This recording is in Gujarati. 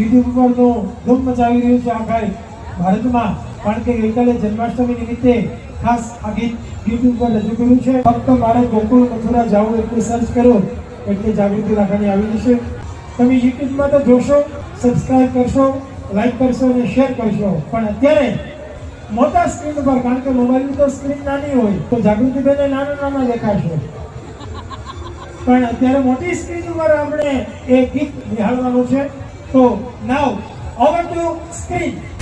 યુટ્યુબ ઉપરનું ધૂમ મચાવી રહ્યું છે આખા ભારતમાં કારણ કે ગઈકાલે જન્માષ્ટમી નિમિત્તે ખાસ આ ગીત યુટ્યુબ પર રજૂ કર્યું છે. ફક્ત મારે ગોકુળ મથુરા જવું એટલે સર્ચ કરો, એટલે જાગૃતિ રાખવાની આવી જશે. તમે યુટ્યુબમાં તો જોશો સબસ્ક્રાઇબ કરશો લાઈક કરશો અને શેર કરશો. પણ અત્યારે મોટા સ્ક્રીન ઉપર, કારણ કે મોબાઈલની તો સ્ક્રીન નાની હોય, તો જાગૃતિબેને નાના નાના દેખાશે. પણ અત્યારે મોટી સ્ક્રીન ઉપર આપણે એ ગીત નિહાળવાનું છે. તો નાવ ઓવર ટુ સ્ક્રીન